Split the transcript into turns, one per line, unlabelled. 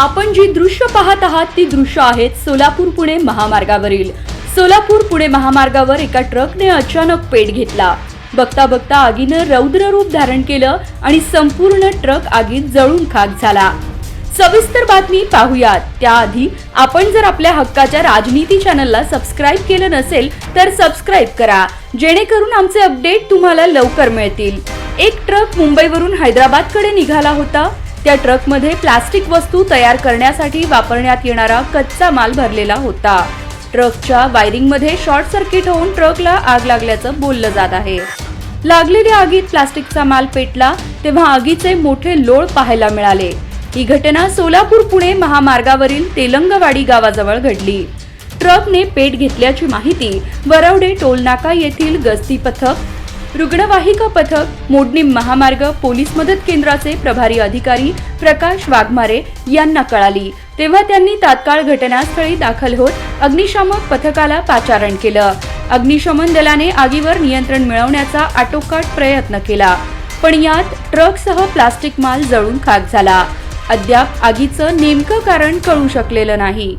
आपण जी दृश्य पाहत आहात ती दृश्य आहेत सोलापूर पुणे महामार्गावरील. सोलापूर पुणे महामार्गावर एका ट्रकने अचानक पेट घेतला. बघता बघता आगीनं रौद्र रूप धारण केलं आणि संपूर्ण ट्रक आगीत जळून खाक झाला. सविस्तर बातमी पाहूयात. त्याआधी आपण जर आपल्या हक्काच्या राजनीती चॅनलला सबस्क्राईब केलं नसेल तर सबस्क्राईब करा. जेणेकरून आमचे अपडेट तुम्हाला लवकर मिळतील. एक ट्रक मुंबईवरून हैदराबादकडे निघाला होता. त्या ट्रकमध्ये प्लास्टिक वस्तू तयार करण्यासाठी वापरण्यात येणारा कच्चा माल भरलेला होता. ट्रकच्या वायरिंगमध्ये शॉर्ट सर्किट होऊन ट्रकला आग लागल्याचं बोललं जात आहे. लागलेल्या आगीत प्लास्टिकचा माल पेटला तेव्हा आगीचे मोठे लोळ पाहायला मिळाले. ही घटना सोलापूर पुणे महामार्गावरील तेलंगवाडी गावाजवळ घडली. ट्रकने पेट घेतल्याची माहिती वरवडे टोलनाका येथील गस्ती पथक रुग्णवाहिका पथक मोडणीम महामार्ग पोलीस मदत केंद्राचे प्रभारी अधिकारी प्रकाश वाघमारे यांना कळाली. तेव्हा त्यांनी तात्काळ घटनास्थळी दाखल होत अग्निशामक पथकाला पाचारण केलं. अग्निशमन दलाने आगीवर नियंत्रण मिळवण्याचा आटोकाट प्रयत्न केला. पण यात ट्रकसह प्लास्टिक माल जळून खाक झाला. अद्याप आगीचं नेमकं कारण कळू शकलेलं नाही.